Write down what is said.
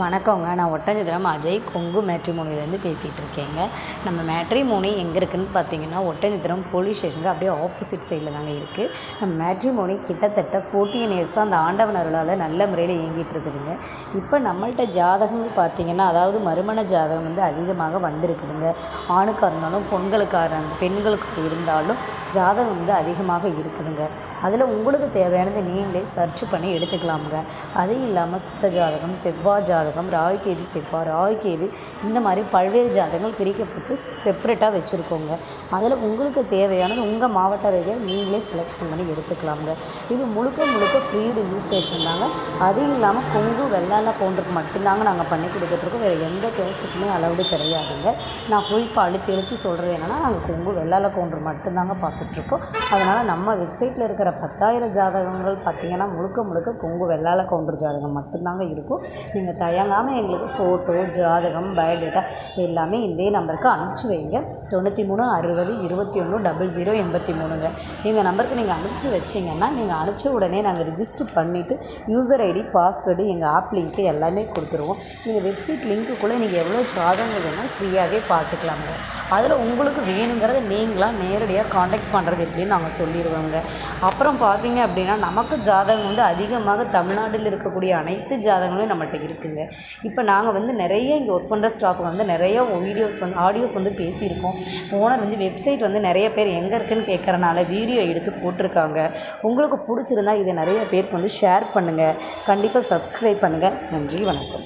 வணக்கங்க. நான் ஒட்டஞ்சத்திரம் அஜய். கொங்கு மேட்ரிமோனிலேருந்து பேசிகிட்டு இருக்கேங்க நம்ம மேட்ரிமோனி எங்கே இருக்குதுன்னு பார்த்தீங்கன்னா ஒட்டஞ்சத்திரம் போலீஸ் ஸ்டேஷனுக்கு அப்படியே ஆப்போசிட் சைடில் தாங்க இருக்குது நம்ம மேட்ரிமோனி கிட்டத்தட்ட ஃபோர்டீன் இயர்ஸாக அந்த ஆண்டவன் அருளால் நல்ல முறையில் இயங்கிட்டு இருக்குதுங்க இப்போ நம்மள்கிட்ட ஜாதகம்னு பார்த்தீங்கன்னா அதாவது மறுமண ஜாதகம் வந்து அதிகமாக வந்திருக்குதுங்க. ஆணுக்காக இருந்தாலும் பொண்களுக்காக பெண்களுக்கு இருந்தாலும் ஜாதகம் வந்து அதிகமாக இருக்குதுங்க. அதில் உங்களுக்கு தேவையானது நீங்களே சர்ச் பண்ணி எடுத்துக்கலாமுங்க. அது இல்லாமல் சுத்த ஜாதகம் செவ்வாய் ஜாதகம் ராகுகேது செவ்வாய் ராகுகேது இந்த மாதிரி பல்வேறு ஜாதகங்கள் பிரிக்கப்பட்டு செப்பரேட்டாக வச்சுருக்கோங்க. அதில் உங்களுக்கு தேவையானது உங்கள் மாவட்ட ரீதியாக நீங்களே செலெக்ஷன் பண்ணி எடுத்துக்கலாங்க. இது முழுக்க முழுக்க ஃப்ரீ ரிஜிஸ்ட்ரேஷன் தாங்க. அதுவும் இல்லாமல் கொங்கு வெள்ளால போன்றதுக்கு மட்டும்தாங்க நாங்கள் பண்ணி கொடுத்துட்ருக்கோம். வேறு எந்த கேஸ்ட்டுக்குமே அளவுடு கிடையாதுங்க. நான் போய் இப்போ அழுத்தி அழுத்தி சொல்கிறது என்னென்னா நாங்கள் கொங்கு வெள்ளால கவுண்டர் மட்டும்தாங்க பார்த்துட்ருக்கோம். அதனால் நம்ம வெப்சைட்டில் இருக்கிற பத்தாயிரம் ஜாதகங்கள் பார்த்தீங்கன்னா முழுக்க முழுக்க கொங்கு வெள்ளால கவுண்டர் ஜாதகம் மட்டும்தாங்க இருக்கும். நீங்கள் தயங்காமல் எங்களுக்கு ஃபோட்டோ ஜாதகம் பயோடேட்டா எல்லாமே இதே நம்பருக்கு அனுப்பிச்சி வைங்க. தொண்ணூற்றி மூணு அறுபது இருபத்தி ஒன்று டபுள் ஜீரோ எண்பத்தி மூணுங்க இந்த நம்பருக்கு நீங்கள் அனுப்பிச்சி வச்சிங்கன்னா நீங்கள் அனுப்பிச்ச உடனே நாங்கள் ரிஜிஸ்டர் பண்ணிவிட்டு யூசர் ஐடி பாஸ்வேர்டு எங்கள் ஆப் லிங்க்கு எல்லாமே கொடுத்துருவோம். நீங்கள் வெப்சைட் லிங்க்குள்ளே நீங்கள் எவ்வளோ ஜாதகங்கள் வேணாலும் ஃப்ரீயாகவே பார்த்துக்கலாங்க. அதில் உங்களுக்கு வேணுங்கிறத நீங்களாக நேரடியாக காண்டாக்ட் பண்ணுறது எப்படின்னு நாங்கள் சொல்லிடுவோங்க. அப்புறம் பார்த்தீங்க அப்படின்னா நமக்கு ஜாதகம் வந்து அதிகமாக தமிழ்நாட்டில் இருக்கக்கூடிய அனைத்து ஜாதகங்களும் நம்மள்கிட்ட இருக்குங்க. இப்போ நாங்கள் வந்து நிறைய இங்கே ஒர்க் பண்ணுற ஸ்டாஃபுக்கு வந்து நிறைய வீடியோஸ் வந்து ஆடியோஸ் வந்து பேசியிருக்கோம். ஓனர் வந்து வெப்சைட் வந்து நிறைய பேர் எங்கே இருக்குன்னு கேட்குறனால வீடியோ எடுத்து போட்டிருக்காங்க. உங்களுக்கு பிடிச்சிருந்தா இதை நிறைய பேருக்கு வந்து ஷேர் பண்ணுங்கள் கண்டிப்பாக சப்ஸ்கிரைப் பண்ணுங்கள் நன்றி வணக்கம்.